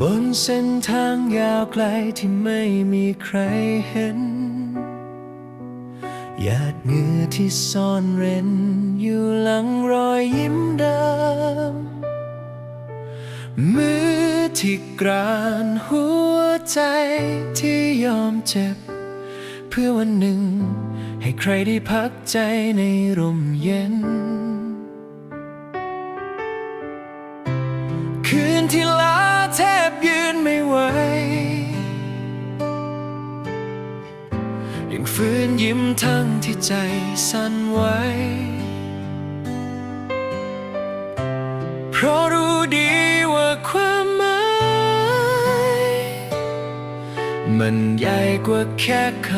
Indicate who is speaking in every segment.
Speaker 1: บนเส้นทางยาวไกลที่ไม่มีใครเห็น หยาดเหงื่อที่ซ่อนเร้น อยู่หลังรอยยิ้มเดิม มือที่กรานหัวใจที่ยอมเจ็บ เพื่อวันหนึ่ง ให้ใครได้พักใจในร่มเย็น คืนที่ ยังฝืนยิ้มทั้งที่ใจสั่นไหวเพราะรู้ดีว่าความหมายมันใหญ่กว่าแค่ค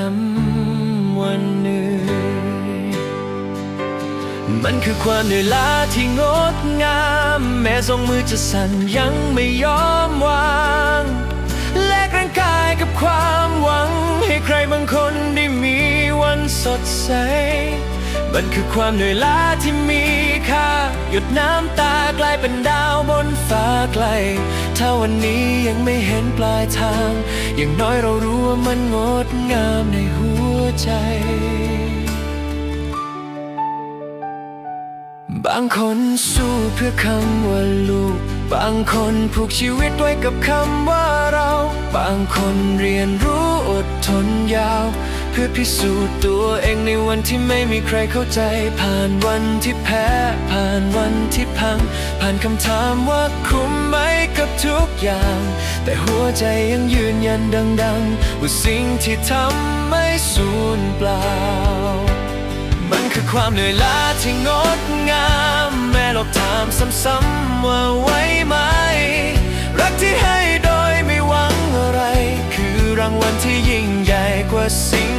Speaker 1: ำวันหนื่อยมันคือความเหนื่อยล้าที่งดงาม แม้ทรงมือจะสั่นยังไม่ยอมวาง แลกร่างกายกับความหวังให้ใครบางคน สดใส มันคือความเหนื่อยล้าที่มีค่า หยดน้ำตากลายเป็นดาวบนฟ้าไกล ถ้าวันนี้ยังไม่เห็นปลายทาง อย่างน้อยเรารู้ว่ามันงดงามในหัวใจ บางคนสู้เพื่อคำว่าลูก บางคนผูกชีวิตไว้กับคำว่าเรา บางคนเรียนรู้อดทนยาว พื่อพิสูจน์ตัวเองในวันที่ไม่มีใครเข้าใจ ผ่านวันที่แพ้ ผ่านวันที่พัง ผ่านคำถามว่าคุ้มไหมกับทุกอย่าง แต่หัวใจยังยืนยันดังๆ ว่าสิ่งที่ทำไม่สูญเปล่า มันคือความเหนื่อยล้าที่งดงาม แม้เราถามซ้ำๆว่าไหวไหม รักที่ให้โดยไม่หวังอะไร คือรางวัลที่ยิ่งใหญ่กว่าสิ่ง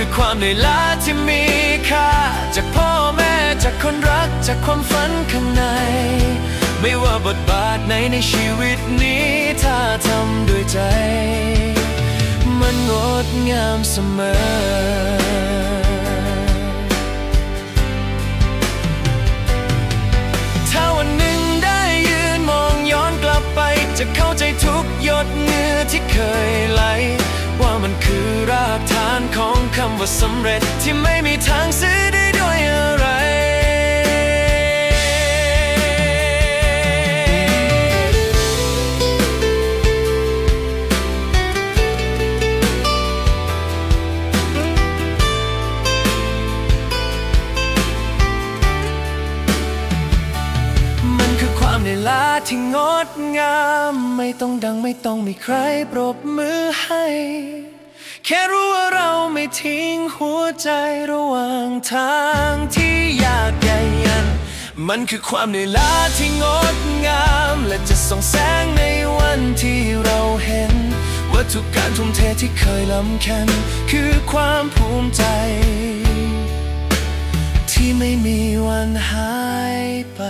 Speaker 1: คือความเหนื่อยล้าที่มีค่า จากพ่อแม่จากคนรักจากความฝันข้างใน ไม่ว่าบทบาทไหนในชีวิตนี้ ถ้าทำด้วยใจ มันงดงามเสมอถ้าวันหนึ่งได้ยืนมองย้อนกลับไปจะเข้าใจทุกหยดเหงื่อที่เคยำว่าสำเร็จที่ไม่มีทางซื้อได้ด้วยอะไร มันคือความเหนื่อยล้าที่งดงาม ไม่ต้องดังไม่ต้องมีใครปรบมือให้ แค่รู้ ทิ้งหัวใจระหว่างทางที่ยากใหญ่ยัน มันคือความเหนื่อยล้าที่งดงาม และจะส่องแสงในวันที่เราเห็น ว่าทุกการทุ่มเทที่เคยลำแค้นคือความภูมิใจ ที่ไม่มีวันหายไป